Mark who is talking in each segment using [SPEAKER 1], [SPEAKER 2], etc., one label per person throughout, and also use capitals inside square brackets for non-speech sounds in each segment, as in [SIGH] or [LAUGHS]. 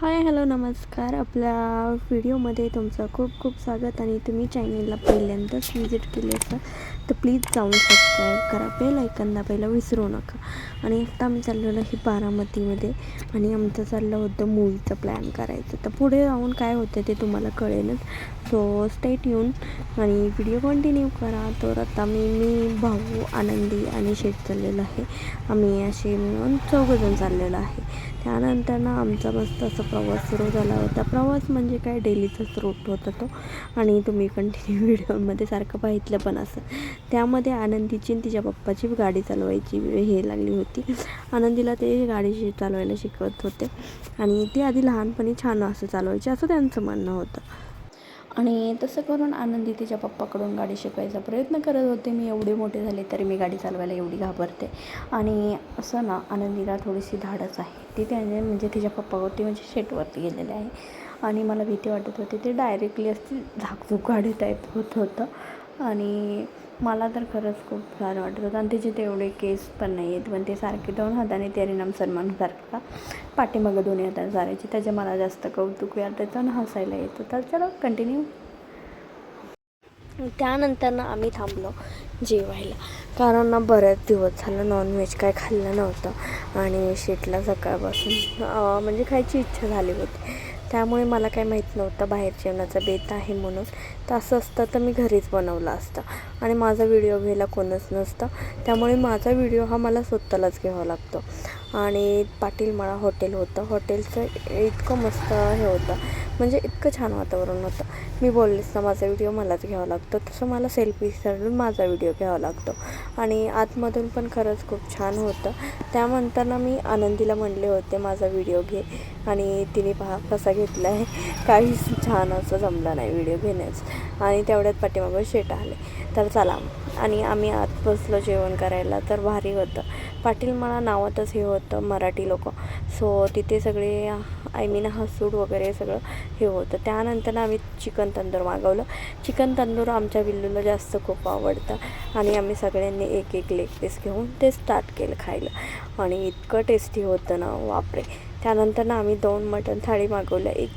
[SPEAKER 1] Hi hello नमस्कार. आपल्या व्हिडिओमध्ये तुमचं खूप खूप स्वागत आणि तुम्ही चॅनलला पहिल्यांदाच विजिट केली असेल तर प्लीज जाऊन सबस्क्राईब करा. बेल ऐकन दाबायला विसरू नका. आणि आता आम्ही चाललेलो हे बारामतीमध्ये आणि आमचं चाललं होतं मूवीचं प्लॅन करायचं. तर पुढे जाऊन काय होतं ते तुम्हाला कळेलच. सो स्टेट येऊन आणि व्हिडिओ कंटिन्यू करा. तर आता मी मी भाऊ आनंदी आणि शेठ चाललेलो आहे. आम्ही असे मिळून चौघजण चाललेलो आहे. त्यानंतर ना आमचा मस्त असं प्रवास सुरू झाला होता. प्रवास म्हणजे काय? डेलीचाच रूट होता तो. आणि तुम्ही कंटिन्यू [LAUGHS] व्हिडिओमध्ये सारखं पाहितलं पण असं. त्यामध्ये आनंदीची तिच्या पप्पाची गाडी चालवायची हे लागली होती. आनंदीला ते गाडी चालवायला शिकवत होते. आणि ते आधी लहानपणी छान असं चालवायचे असं त्यांचं म्हणणं होतं. आणि तसं करून आनंदी तिच्या पप्पाकडून गाडी शिकायचा प्रयत्न करत होते. मी एवढे मोठे झाले तरी मी गाडी चालवायला एवढी घाबरते. आणि असं ना आनंदीला थोडीशी धाडच आहे. ती त्याने म्हणजे तिच्या पप्पावरती म्हणजे शेटवरती गेलेले आहे. आणि मला भीती वाटत होती. ते डायरेक्टली असती झाकझूक गाडी टाईप होत होतं. आणि मला तर खरंच खूप छान वाटत होतं. आणि तिचे तेवढे केस पण नाही आहेत. पण ते सारखे दोन हाताने ते सन्मान सारखा पाठीमागं दोन्ही हाताने सारायचे. त्याचे मला जास्त कौतुक या त्याचं हसायला येतं तर चलो कंटिन्यू त्यानंतर ना आम्ही थांबलो जेवायला. कारण ना बऱ्याच दिवस झालं नॉनव्हेज काय खाल्लं नव्हतं. आणि शेटला सकाळपासून म्हणजे खायची इच्छा झाली होती. त्यामुळे मला काय माहीत नव्हतं बाहेर जेवणाचा बेत आहे म्हणून. तर असं असतं तर मी घरीच बनवलं असतं. आणि माझा व्हिडिओ घ्यायला कोणच नसतं. त्यामुळे माझा व्हिडिओ हा मला स्वतःलाच घ्यावा लागतो. आणि पाटीलमाळा हॉटेल होतं. हॉटेलचं इतकं मस्त हे होतं. म्हणजे इतकं छान वातावरण होतं. मी बोललेच ना माझा व्हिडिओ मलाच घ्यावा लागतो. तसं मला सेल्फी सरून माझा व्हिडिओ घ्यावा लागतो. आणि आतमधून पण खरंच खूप छान होतं. त्यानंतर ना मी आनंदीला म्हणले होते माझा व्हिडिओ घे. आणि तिने पहा कसा घेतला आहे काहीच छान असं जमलं नाही व्हिडिओ घेण्यास आणि तेवढ्यात पाठीमागं शेट आले. तर चला. आणि आम्ही आत बसलो जेवण करायला. तर भारी होतं. पाटील मला नावातच हे होतं मराठी लोक. सो तिथे सगळे आय मीन हसूड वगैरे सगळं हे होतं. त्यानंतर आम्ही चिकन तंदूर मागवलं. चिकन तंदूर आमच्या बिल्लूला जास्त खूप आवडतं. आणि आम्ही सगळ्यांनी एक एक लेग पीस घेऊन ते स्टार्ट केलं खायला. आणि इतकं टेस्टी होतं ना वापरे त्यानंतर ना आम्ही दोन मटण थाळी मागवल्या. एक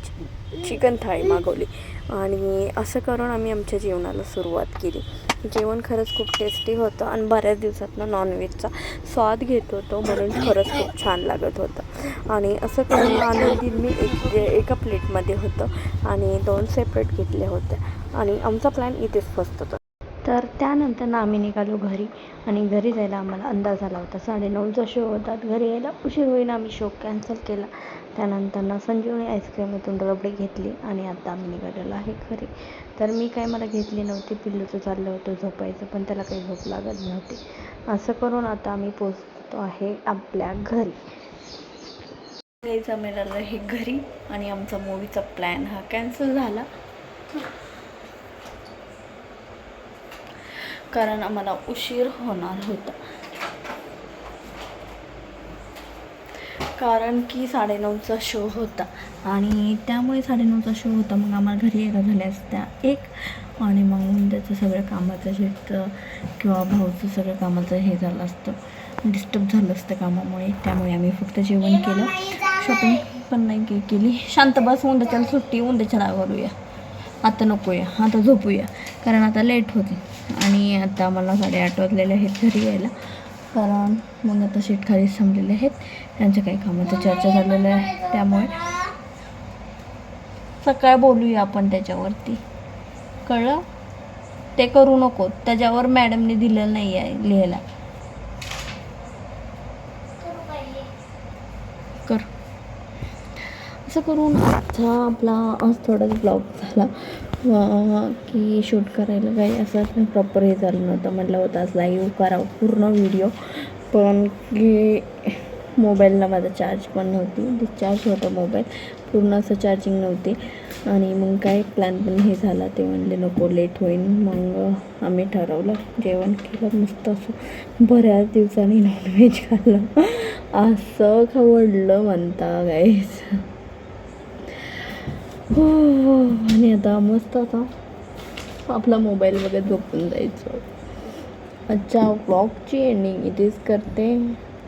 [SPEAKER 1] चिकन थाळी मागवली. आणि असं करून आम्ही आमच्या जेवणाला सुरुवात केली. जेवण खरंच खूप टेस्टी होतं आणि बऱ्याच दिवसातनं नॉनव्हेजचा स्वाद घेत होतो म्हणून खरंच खूप छान लागत होतं. आणि असं करून आनंदी मी एक एका प्लेटमध्ये होतं आणि दोन सेपरेट घेतल्या होत्या. आणि आमचा प्लॅन इथेच फसत. होता तर त्यानंतर ना आम्ही निघालो घरी आणि घरी जायला आम्हाला अंदाज आला होता. साडेनऊचा शो होता. घरी यायला उशीर होईल आम्ही शो कॅन्सल केला. त्यानंतर ना संजीवनी आईस्क्रीम इथून रबडी घेतली आणि आता आम्ही निघालेलो आहे घरी. तर मी काय मला घेतली नव्हती. पिल्लूचं चाललं होतं झोपायचं पण त्याला काही झोप लागत नव्हती. असं करून आता आम्ही पोचतो आहे आपल्या घरी. यायचं मिळालं आहे घरी आणि आमचा मूवीचा प्लॅन हा कॅन्सल झाला. कारण आम्हाला उशीर होणार होता. कारण की साडेनऊचा शो होता आणि त्यामुळे साडेनऊचा शो होता. मग आम्हाला घरी यायला झाल्या असत्या एक आणि मग त्याचं सगळं कामाचं शेत किंवा भाऊचं सगळं कामाचं हे झालं असतं. डिस्टर्ब झालं असतं कामामुळे. त्यामुळे आम्ही फक्त जेवण केलं. शॉपिंग पण नाही केली. शांत बस उद्याच्याला सुट्टी उद्याच्याला करूया आता नकोया आता झोपूया. कारण आता लेट होते आणि आता मला साडेआठ वाजलेले आहेत घरी यायला. कारण मग आता शीट खाली थांबलेले आहेत. त्यांच्या काही कामाचं चर्चा झालेलं आहे त्यामुळे. सकाळ बोलूया आपण त्याच्यावरती. कळलं? ते करू नको. त्याच्यावर मॅडमने दिलेलं नाही आहे लिहायला कर असं करून आजचा आपला आज थोडाच ब्लॉग झाला. की शूट करायला काही असं प्रॉपर हे झालं नव्हतं. म्हटलं होतं आज लाईव्ह करावं पूर्ण व्हिडिओ पण की मोबाईलला माझा चार्ज पण नव्हती. डिस्चार्ज होता मोबाईल पूर्ण असं चार्जिंग नव्हती. आणि मग काय प्लॅन पण हे झाला. ते म्हणले नको लेट होईल मग आम्ही ठरवलं जेवण केलं मस्त असं बऱ्याच दिवसांनी नॉनव्हेज खाल्लं. असं खवडलं म्हणता गाईस हो आणि आता मस्त आता आपला मोबाईल वगैरे झोपून जायचं. आजच्या व्लॉगची एंडिंग इथेच करते.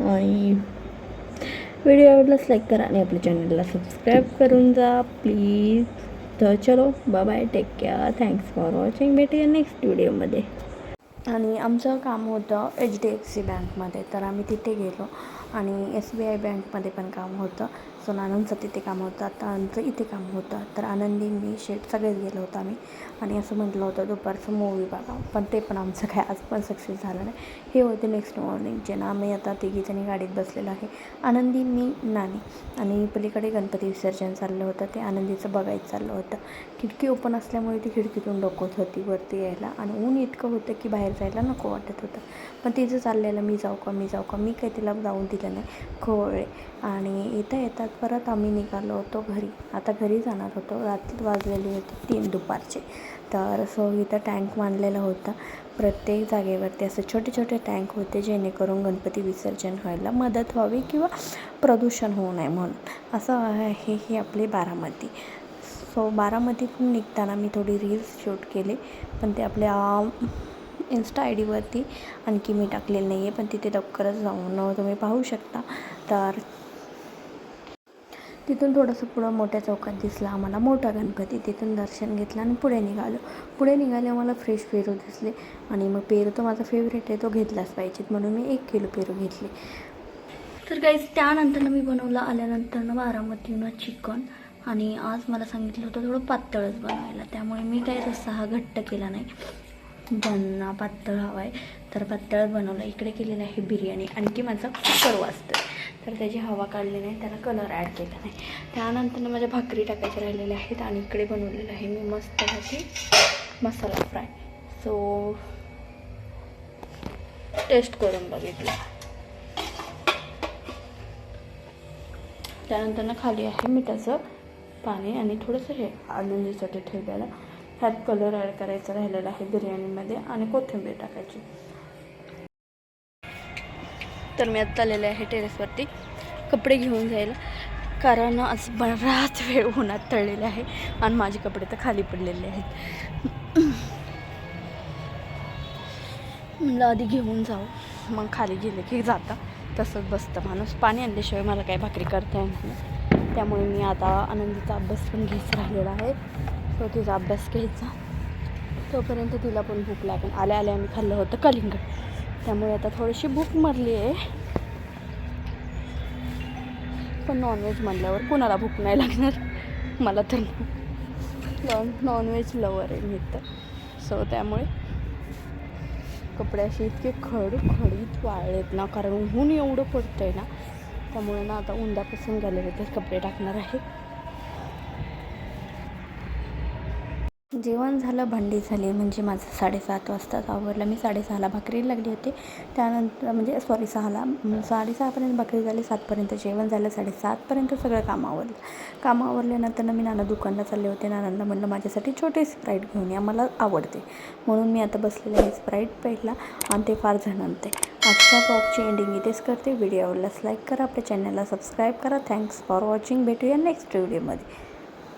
[SPEAKER 1] आणि व्हिडिओ आवडलाच लाईक करा आणि आपल्या चॅनलला सबस्क्राईब करून जा. प्लीज तर चलो bye take care thanks for watching भेटूया नेक्स्ट व्हिडिओमध्ये आणि आमचं काम होतं एच डी एफ सी बँकमध्ये तर आम्ही तिथे गेलो आणि एस बी आय बँकमध्ये पण काम होतं. सो नानांचं तिथे काम होतं. आता आमचं इथे काम होतं. तर आनंदी मी शेट सगळेच गेलो होतो आम्ही. आणि असं म्हटलं होतं दुपारचं मूवी बघा. पण ते पण आमचं काय आज पण सक्सेस झालं नाही. हे होते नेक्स्ट मॉर्निंगचे ना आम्ही आता तिघीजणी गाडीत बसलेलं आहे. आनंदी मी नानी. आणि पलीकडे गणपती विसर्जन चाललं होतं. ते आनंदीचं बघायचं चाललं होतं. खिडकी ओपन असल्यामुळे ती खिडकीतून डोकत होती वरती यायला. आणि ऊन इतकं होतं की बाहेर जायला नको वाटत होतं. पण तिचं चाललेलं मी जाऊ का मी जाऊ का मी काही तिला जाऊन दिलं नाही. खोळे. आणि येता येतात परत आम्ही निघालो होतो घरी. आता घरी जाणार होतो. रात्री वाजलेली होती तीन दुपारचे. तर सो इथं टँक मांडलेला होता. प्रत्येक जागेवरती असे छोटे छोटे टँक होते जेणेकरून गणपती विसर्जन व्हायला मदत व्हावी किंवा प्रदूषण होऊ नये म्हणून. असं आहे ही आपली बारामती. सो बारामतीतून निघताना मी थोडी रील्स शूट केले पण ते आपल्या इन्स्टा आय डीवरती आणखी मी टाकलेलं नाही आहे पण तिथे लवकरच जाऊन तुम्ही पाहू शकता. तर तिथून थोडंसं पुढं मोठ्या चौकात दिसला आम्हाला. मोठा गणपती तिथून दर्शन घेतलं आणि पुढे निघालो. पुढे निघाले आम्हाला फ्रेश पेरू दिसले. आणि मग पेरू तो माझा फेवरेट आहे तो घेतलाच पाहिजेत म्हणून मी एक किलो पेरू घेतले. तर काहीच त्यानंतर मी बनवलं आल्यानंतर बारामतीनं चिकन. आणि आज मला सांगितलं होतं थोडं पातळच बनवायला. त्यामुळे मी काही रस्सा हा घट्ट केला नाही. ज्यांना पातळ हवा आहे तर पातळ बनवलं. इकडे केलेलं आहे बिर्याणी. आणखी माझं कुकर वाजतं तर त्याची हवा काढली नाही त्याला कलर ॲड केला नाही त्यानंतर माझ्या भाकरी टाकायच्या राहिलेल्या आहेत आणि इकडे बनवलेलं आहे मी मस्त मसाला फ्राय सो टेस्ट करून बघितलं. त्यानंतर ना खाली आहे मिठाचं पाणी आणि थोडंसं हे आलूंजीसाठी ठेवलेलं. ह्यात कलर ॲड करायचा राहिलेला आहे बिर्याणीमध्ये आणि कोथिंबीर टाकायची. तर मी आत्ता आलेले आहे टेरेसवरती कपडे घेऊन जायला कारण आज बराच वेळ उन्हात तळलेला आहे आणि माझे कपडे तर खाली पडलेले आहेत. म्हणलं आधी घेऊन जाऊ. मग खाली गेले की जाता. तसंच बसतं माणूस. पाणी आणल्याशिवाय मला काही भाकरी करता येणार नाही. त्यामुळे मी आता आनंदीचा अभ्यास पण घ्यायचा राहिलेला आहे. तो तिचा अभ्यास घ्यायचा. तोपर्यंत तिला पण भूक लागेल. आल्या आल्या आम्ही खाल्लं होतं कलिंगड. त्यामुळे आता थोडीशी भूक मरली आहे. पण नॉनव्हेज म्हणल्यावर कोणाला भूक नाही लागणार? मला तर नॉन नॉनव्हेज लवर आहे मी तर. सो त्यामुळे कपडे असे इतके खडखडीत वाळलेत ना कारण ऊन एवढं पडतं आहे ना त्यामुळे ना आता उंदापासून गेलेले तर कपडे टाकणार आहे. जेवण झालं भांडी झाली म्हणजे माझं साडेसात वाजताच आवरलं मी साडेसहाला भाकरी लागली होती. त्यानंतर म्हणजे सॉरी सहाला साडेसहापर्यंत भाकरी झाली सातपर्यंत जेवण झालं साडेसातपर्यंत सगळं काम आवरलं. काम आवरल्यानंतर मी नाना दुकानला चालले होते. नानांना म्हणलं माझ्यासाठी छोटे स्प्राईट घेऊन या मला आवडते. म्हणून मी आता बसलेले आहे स्प्राईट पहिला आणि ते फार जणवते आजच्या ब्लॉगची एंडिंग इथेच करते. व्हिडिओ आवडल्यास लाईक करा आपल्या चॅनलला सबस्क्राईब करा. थँक्स फॉर वॉचिंग भेटूया नेक्स्ट व्हिडिओमध्ये